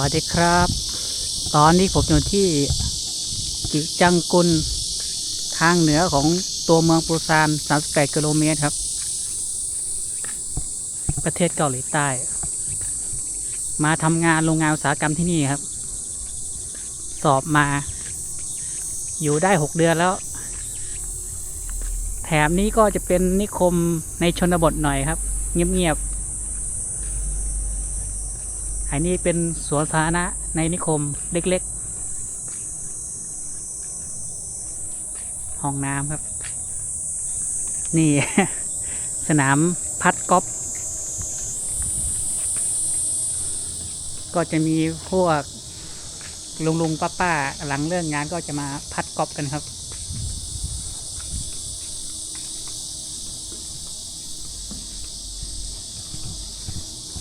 วัสดีครับ ตอนนี้ผมอยู่ที่กิจังกุลทางเหนือของตัวเมืองปูซาน38กิโลเมตรครับ ประเทศเกาหลีใต้ มาทำงานโรงงานอุตสาหกรรมที่นี่ครับ สอบมา อยู่ได้ 6 เดือนแล้ว แถมนี้ก็จะเป็นนิคมในชนบทหน่อยครับ เงียบๆ อันนี้เป็นสวนสาธารณะในนิคมเล็กๆ ห้องน้ำครับ นี่ สนามพัดกอล์ฟก็จะมีพวกลุงลุงป้าป้าๆหลังเลิกงานก็จะมาพัดกอล์ฟกันครับ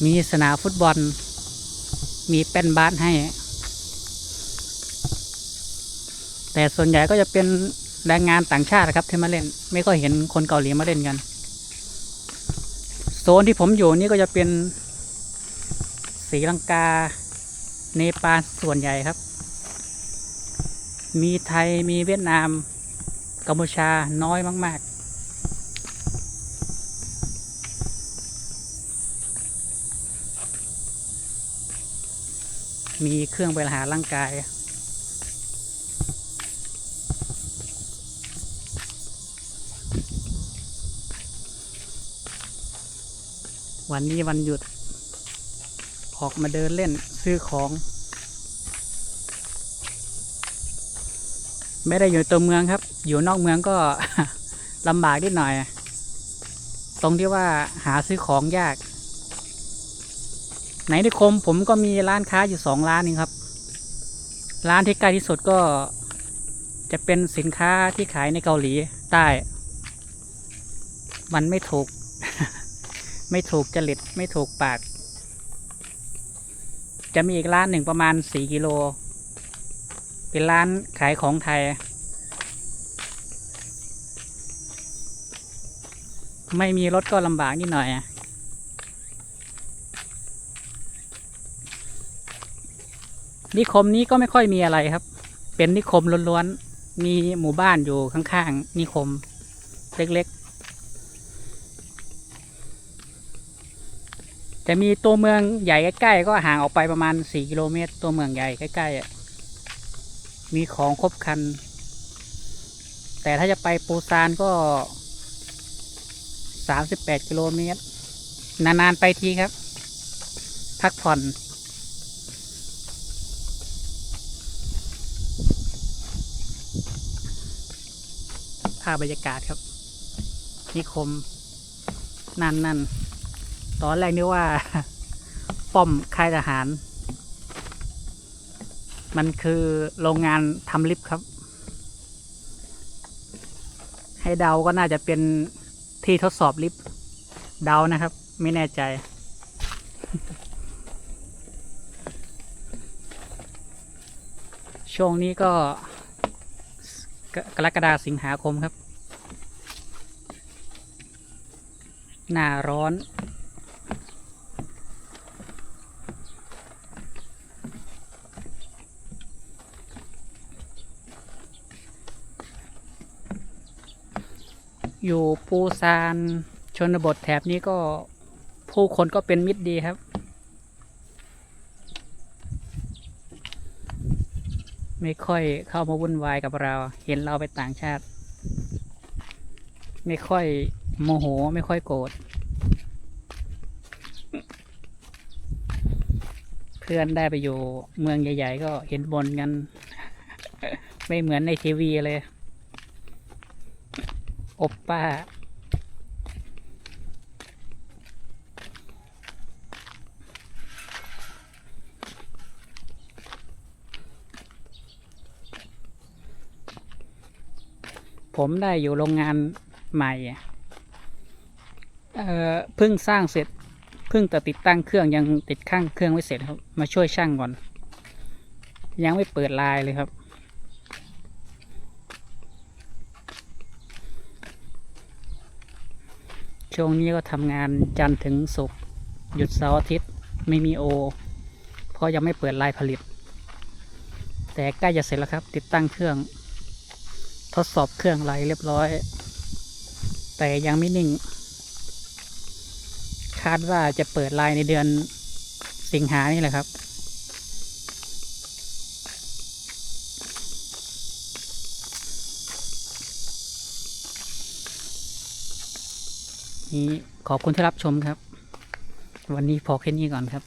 มีสนามฟุตบอล มีแป้นบาสให้ แต่ส่วนใหญ่ก็จะเป็นแรงงานต่างชาติครับที่มาเล่น ไม่ก็เห็นคนเกาหลีมาเล่นกัน โซนที่ผมอยู่นี่ก็จะเป็นศรีลังกา เนปาลส่วนใหญ่ครับ มีไทยมีเวียดนามกัมพูชาน้อยมาก ๆ มีเครื่องบริหารร่างกาย วันนี้วันหยุด ออกมาเดินเล่นซื้อของ ไม่ได้อยู่ตัวเมืองครับ อยู่นอกเมืองก็ลำบากนิดหน่อย ตรงที่ว่าหาซื้อของยาก ในนิคมผมก็มีร้านค้าอยู่สองร้านเองครับ ร้านที่ใกล้ที่สุดก็จะเป็นสินค้าที่ขายในเกาหลีใต้ มันไม่ถูก ไม่ถูกจริตไม่ถูกปาก จะมีอีกร้านหนึ่งประมาณสี่กิโล เป็นร้านขายของไทย ไม่มีรถก็ลำบากนิดหน่อย นิคมนี้ก็ไม่ค่อยมีอะไรครับ เป็นนิคมล้วนๆ มีหมู่บ้านอยู่ข้างๆ นิคมเล็กๆจะมีตัวเมืองใหญ่ใกล้ๆ ก็ห่างออกไปประมาณ 4 กิโลเมตร ตัวเมืองใหญ่ใกล้ๆ มีของครบคัน แต่ถ้าจะไปปูซานก็ 38 กิโลเมตร นานๆ ไปทีครับ พักผ่อน ภาพบรรยากาศครับ นิคม นั่นนั่นตอนแรกนึกว่า ป้อมค่ายทหาร มันคือโรงงานทำลิฟต์ครับ ให้เดาก็น่าจะเป็นที่ทดสอบลิฟต์เดานะครับ ไม่แน่ใจช่วงนี้ก็ กรกฎาสิงหาคมครับ หน้าร้อน อยู่ปูซานชนบทแถบนี้ก็ผู้คนก็เป็นมิตรดีครับ ไม่ค่อยเข้ามาวุ่นวายกับเรา เห็นเราไปต่างชาติ ไม่ค่อยโมโหไม่ค่อยโกรธเพื่อนได้ไปอยู่เมืองใหญ่ ๆ ก็เห็นบนกัน ไม่เหมือนในทีวีเลย อบป้า ผมได้อยู่โรงงานใหม่เอ่อเพิ่งสร้างเสร็จเพิ่งแต่ติดตั้งเครื่องยังติดข้างเครื่องไม่เสร็จครับ มาช่วยช่างก่อน ยังไม่เปิดลายเลยครับ ช่วงนี้ก็ทำงานจันทร์ถึงศุกร์หยุดเสาร์อาทิตย์ไม่มีโอ เพราะยังไม่เปิดลายผลิต แต่ใกล้จะเสร็จแล้วครับ ติดตั้งเครื่อง ทดสอบเครื่องไรเรียบร้อย แต่ยังไม่นิ่ง คาดว่าจะเปิดลายในเดือนสิงหานี่แหละครับ นี่ขอบคุณที่รับชมครับ วันนี้พอแค่นี้ก่อนครับ